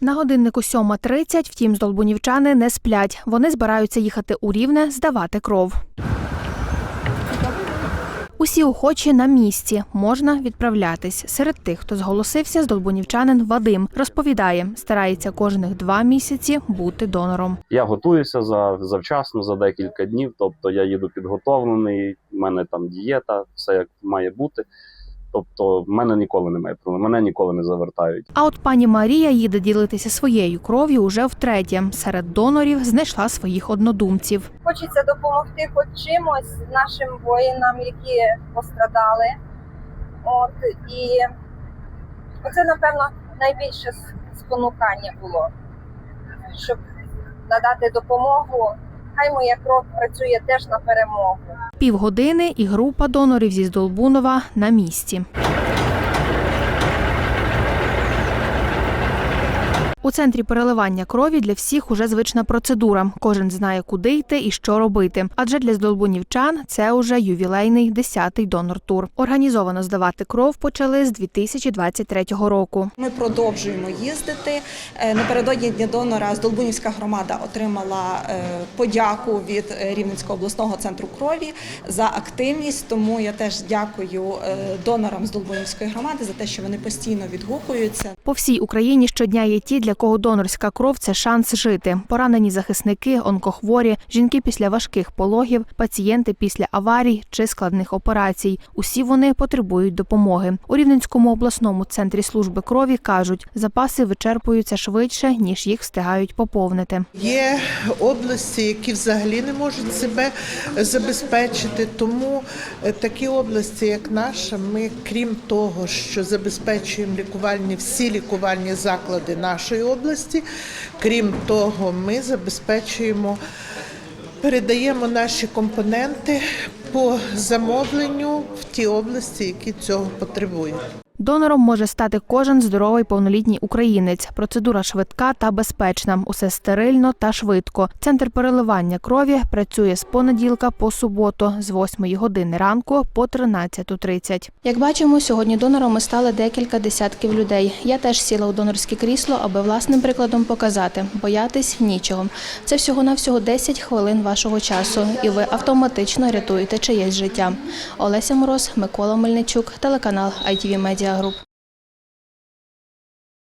На годиннику 7.30, втім, здолбунівчани не сплять. Вони збираються їхати у Рівне здавати кров. Усі охочі на місці можна відправлятись. Серед тих, хто зголосився, здолбунівчанин Вадим розповідає, старається кожних два місяці бути донором. Я готуюся за завчасно за декілька днів. Тобто я їду підготовлений, в мене там дієта, все як має бути. Тобто, в мене ніколи немає проблем, мене ніколи не завертають. А от пані Марія їде ділитися своєю кров'ю уже втретє. Серед донорів знайшла своїх однодумців. Хочеться допомогти хоч чимось нашим воїнам, які пострадали. От і це, напевно, найбільше спонукання було, щоб надати допомогу. Хай моя кров працює теж на перемогу. Півгодини і група донорів зі Здолбунова на місці. У центрі переливання крові для всіх уже звична процедура. Кожен знає, куди йти і що робити. Адже для здолбунівчан це уже ювілейний 10-й донор-тур. Організовано здавати кров почали з 2023 року. Ми продовжуємо їздити. Е, Напередодні Дня донора Здолбунівська громада отримала е, подяку від е, Рівненського обласного центру крові за активність. Тому я теж дякую донорам Здолбунівської громади за те, що вони постійно відгукуються. По всій Україні щодня є ті, для кого донорська кров це шанс жити. Поранені захисники, онкохворі, жінки після важких пологів, пацієнти після аварій чи складних операцій. Усі вони потребують допомоги. У Рівненському обласному центрі служби крові кажуть, запаси вичерпуються швидше ніж їх встигають поповнити. Є області, які взагалі не можуть себе забезпечити. Тому е, такі області, як наша, ми крім того, що забезпечуємо лікувальні всі лікувальні заклади нашої області, крім того, ми забезпечуємо. Передаємо наші компоненти по замовленню в ті області, які цього потребують. Донором може стати кожен здоровий повнолітній українець. Процедура швидка та безпечна. Усе стерильно та швидко. Центр переливання крові працює з понеділка по суботу з 8 години ранку по 13.30. Як бачимо, сьогодні донорами стали декілька десятків людей. Я теж сіла у донорське крісло, аби власним прикладом показати. Боятись нічого. Це всього навсього 10 хвилин вашого часу, і ви автоматично рятуєте чиєсь життя. Олеся Мороз, Микола Мельничук, телеканал ITV Media Group.